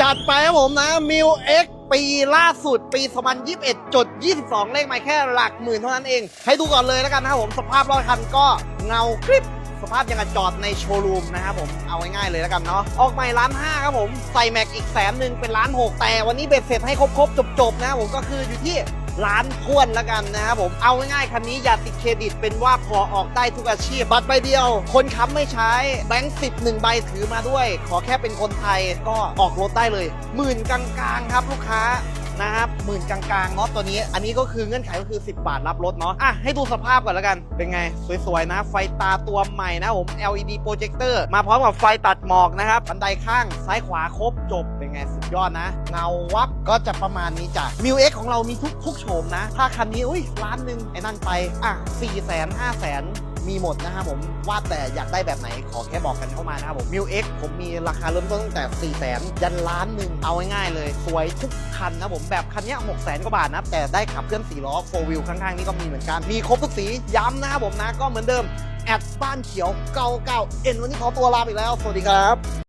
จัดไปครับผมนะมิวเอ็กปีล่าสุดปี2021จุด22 เลขไมาแค่หลักหมื่นเท่านั้นเอง ให้ดูก่อนเลยแล้วกันนะครับผมสภาพรถคันก็เงากริปสภาพยังกับจอดในโชว์รูมนะครับผมเอาง่ายๆเลยแล้วกันเนาะออกใหม่ล้านห้าครับผม ใส่แม็กอีกแสนหนึ่งเป็นล้านหกแต่วันนี้เบ็ดเสร็จให้ครบๆจบๆนะครับผมก็คืออยู่ที่ ล้านทวนแล้วกันนะครับผมเอาง่ายๆคันนี้อย่าติดเครดิตเป็นว่าพอออกได้ทุกอาชีพ บัตรใบเดียว คนค้ำไม่ใช้แบงค์สิบหนึ่งใบถือมาด้วย ขอแค่เป็นคนไทยก็ออกรถได้เลยหมื่นกลางๆครับลูกค้า นะครับหมื่นกลางๆเนาะตัวนี้ อันนี้ก็คือเงื่อนไขก็คือ 10 บาทรับรถเนาะอะให้ดูสภาพก่อนแล้วกัน เป็นไง สวยๆนะ ไฟตาตัวใหม่นะผม LED โปรเจคเตอร์มาพร้อมกับไฟตัดหมอกนะครับบันไดข้างซ้ายขวาครบจบเป็นไงสุดยอดนะ เงาวับก็จะประมาณนี้จ้ะมิวเอ็กของเรามีทุกทุกโฉมนะ ถ้าคันนี้อุ้ยล้านหนึ่งไอ้นั่นไปอะ4 0 0 0 0 0 5 0 0 0 0 มีหมดนะครับผมว่าแต่อยากได้แบบไหนขอแค่บอกกันเข้ามานะครับผมมิวเอ็กผมมีราคาเริ่มต้นตั้งแต่4ี่แสนยันล้านหนึ่งเอาง่ายๆเลย สวยทุกคันนะผมแบบคันนี้หกแสนกว่าบาทนะแต่ได้ขับเคลื่อน4ล้อโฟวิลข้างๆนี่ก็มีเหมือนกันมีครบทุกสีย้ำนะครับผมนะก็เหมือนเดิมแอดบ้านเขียวเก่าๆเอ็นวันนี้ขอตัวลาไปแล้ว สวัสดีครับ